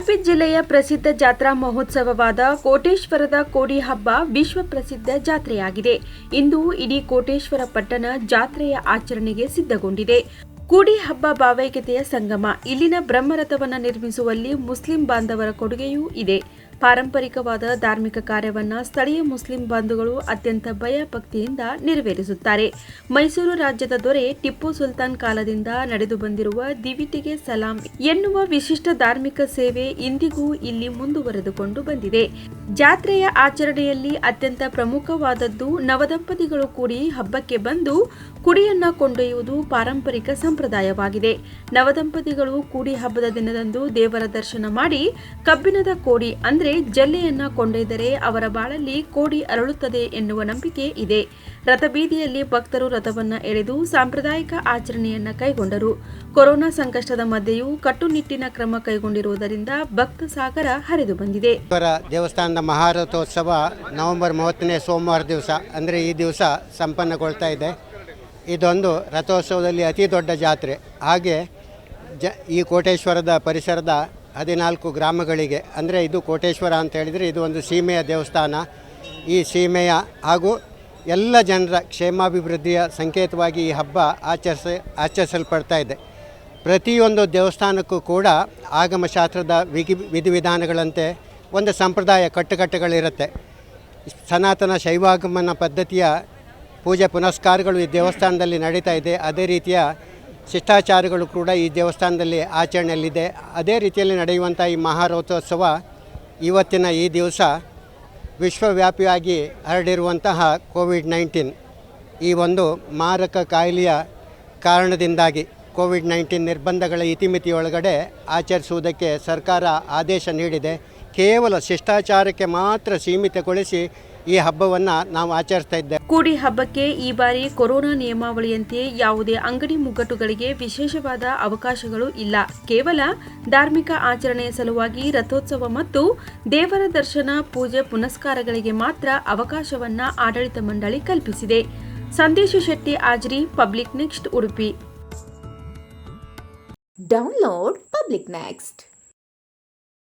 ಉಡುಪಿ ಜಿಲ್ಲೆಯ ಪ್ರಸಿದ್ಧ ಜಾತ್ರಾ ಮಹೋತ್ಸವವಾದ ಕೋಟೇಶ್ವರದ ಕೋಡಿ ಹಬ್ಬ ವಿಶ್ವ ಪ್ರಸಿದ್ಧ ಜಾತ್ರೆಯಾಗಿದೆ. ಇಂದು ಇಡೀ ಕೋಟೇಶ್ವರ ಪಟ್ಟಣ ಜಾತ್ರೆಯ ಆಚರಣೆಗೆ ಸಿದ್ಧಗೊಂಡಿದೆ. ಕೂಡಿ ಹಬ್ಬ ಭಾವೈಕ್ಯತೆಯ ಸಂಗಮ, ಇಲ್ಲಿನ ಬ್ರಹ್ಮರಥವನ್ನು ನಿರ್ಮಿಸುವಲ್ಲಿ ಮುಸ್ಲಿಂ ಬಾಂಧವರ ಕೊಡುಗೆಯೂ ಇದೆ. ಪಾರಂಪರಿಕವಾದ ಧಾರ್ಮಿಕ ಕಾರ್ಯವನ್ನ ಸ್ಥಳೀಯ ಮುಸ್ಲಿಂ ಬಂಧುಗಳು ಅತ್ಯಂತ ಭಯ ಭಕ್ತಿಯಿಂದ ನೆರವೇರಿಸುತ್ತಾರೆ. ಮೈಸೂರು ರಾಜ್ಯದ ದೊರೆ ಟಿಪ್ಪು ಸುಲ್ತಾನ್ ಕಾಲದಿಂದ ನಡೆದು ಬಂದಿರುವ ದಿವಿಟಿಗೆ ಸಲಾಂ ಎನ್ನುವ ವಿಶಿಷ್ಟ ಧಾರ್ಮಿಕ ಸೇವೆ ಇಂದಿಗೂ ಇಲ್ಲಿ ಮುಂದುವರೆದುಕೊಂಡು ಬಂದಿದೆ. ಜಾತ್ರೆಯ ಆಚರಣೆಯಲ್ಲಿ ಅತ್ಯಂತ ಪ್ರಮುಖವಾದದ್ದು ನವದಂಪತಿಗಳು ಕೂಡಿ ಹಬ್ಬಕ್ಕೆ ಬಂದು ಕುಡಿಯನ್ನ ಕೊಂಡೊಯ್ಯುವುದು ಪಾರಂಪರಿಕ ಸಂಪ್ರದಾಯವಾಗಿದೆ. ನವದಂಪತಿಗಳು ಕೂಡಿ ಹಬ್ಬದ ದಿನದಂದು ದೇವರ ದರ್ಶನ ಮಾಡಿ ಕಬ್ಬಿಣದ ಕೋಡಿ ಅಂದ್ರೆ ಜಲ್ಲೆಯನ್ನ ಕೊಂಡೊಯ್ದರೆ ಅವರ ಬಾಳಲ್ಲಿ ಕೋಡಿ ಅರಳುತ್ತದೆ ಎನ್ನುವ ನಂಬಿಕೆ ಇದೆ. ರಥಬೀದಿಯಲ್ಲಿ ಭಕ್ತರು ರಥವನ್ನ ಎಳೆದು ಸಾಂಪ್ರದಾಯಿಕ ಆಚರಣೆಯನ್ನ ಕೈಗೊಂಡರು. ಕೊರೋನಾ ಸಂಕಷ್ಟದ ಮಧ್ಯೆಯೂ ಕಟ್ಟುನಿಟ್ಟಿನ ಕ್ರಮ ಕೈಗೊಂಡಿರುವುದರಿಂದ ಭಕ್ತ ಸಾಗರ ಹರಿದು ಬಂದಿದೆ. ದೇವಸ್ಥಾನದ ಮಹಾರಥೋತ್ಸವ ನವೆಂಬರ್ ಮೂವತ್ತನೇ ಸೋಮವಾರ ದಿವಸ, ಅಂದರೆ ಈ ದಿವಸ ಸಂಪನ್ನಗೊಳ್ತಾ ಇದೆ. ಇದೊಂದು ರಥೋತ್ಸವದಲ್ಲಿ ಅತಿ ದೊಡ್ಡ ಜಾತ್ರೆ. ಹಾಗೆ ಜ ಈ ಕೋಟೇಶ್ವರದ ಪರಿಸರದ ಹದಿನಾಲ್ಕು ಗ್ರಾಮಗಳಿಗೆ, ಅಂದರೆ ಇದು ಕೋಟೇಶ್ವರ ಅಂತ ಹೇಳಿದರೆ ಇದು ಒಂದು ಸೀಮೆಯ ದೇವಸ್ಥಾನ. ಈ ಸೀಮೆಯ ಹಾಗೂ ಎಲ್ಲ ಜನರ ಕ್ಷೇಮಾಭಿವೃದ್ಧಿಯ ಸಂಕೇತವಾಗಿ ಈ ಹಬ್ಬ ಆಚರಿಸ, ಆಚರಿಸಲ್ಪಡ್ತಾ ಇದೆ. ಪ್ರತಿಯೊಂದು ದೇವಸ್ಥಾನಕ್ಕೂ ಕೂಡ ಆಗಮಶಾಸ್ತ್ರದ ವಿಧಿ, ವಿಧಿವಿಧಾನಗಳಂತೆ ಒಂದು ಸಂಪ್ರದಾಯ ಕಟ್ಟುಕಟ್ಟುಗಳಿರುತ್ತೆ. ಸನಾತನ ಶೈವಾಗಮನ ಪದ್ಧತಿಯ ಪೂಜೆ ಪುನಸ್ಕಾರಗಳು ಈ ದೇವಸ್ಥಾನದಲ್ಲಿ ನಡೀತಾ ಇದೆ. ಅದೇ ರೀತಿಯ ಶಿಷ್ಟಾಚಾರಗಳು ಕೂಡ ಈ ದೇವಸ್ಥಾನದಲ್ಲಿ ಆಚರಣೆಯಲ್ಲಿದೆ. ಅದೇ ರೀತಿಯಲ್ಲಿ ನಡೆಯುವಂಥ ಈ ಮಹಾರಥೋತ್ಸವ ಇವತ್ತಿನ ಈ ದಿವಸ ವಿಶ್ವವ್ಯಾಪಿಯಾಗಿ ಹರಡಿರುವಂತಹ ಕೋವಿಡ್ ನೈನ್ಟೀನ್ ಈ ಒಂದು ಮಾರಕ ಕಾಯಿಲೆಯ ಕಾರಣದಿಂದಾಗಿ ಕೋವಿಡ್ ನೈನ್ಟೀನ್ ನಿರ್ಬಂಧಗಳ ಇತಿಮಿತಿಯೊಳಗಡೆ ಆಚರಿಸುವುದಕ್ಕೆ ಸರ್ಕಾರ ಆದೇಶ ನೀಡಿದೆ. ಕೇವಲ ಶಿಷ್ಟಾಚಾರಕ್ಕೆ ಮಾತ್ರ ಸೀಮಿತಗೊಳಿಸಿ ಈ ಹಬ್ಬವನ್ನು ನಾವು ಆಚರಿಸ್ತಾ ಇದ್ದೇವೆ. ಕೂಡಿ ಹಬ್ಬಕ್ಕೆ ಈ ಬಾರಿ ಕೊರೋನಾ ನಿಯಮಾವಳಿಯಂತೆ ಯಾವುದೇ ಅಂಗಡಿ ಮುಗ್ಗಟ್ಟುಗಳಿಗೆ ವಿಶೇಷವಾದ ಅವಕಾಶಗಳು ಇಲ್ಲ. ಕೇವಲ ಧಾರ್ಮಿಕ ಆಚರಣೆಯ ಸಲುವಾಗಿ ರಥೋತ್ಸವ ಮತ್ತು ದೇವರ ದರ್ಶನ ಪೂಜೆ ಪುನಸ್ಕಾರಗಳಿಗೆ ಮಾತ್ರ ಅವಕಾಶವನ್ನ ಆಡಳಿತ ಮಂಡಳಿ ಕಲ್ಪಿಸಿದೆ. Sandesh Shetty Ajri public next Udupi. Download public Next.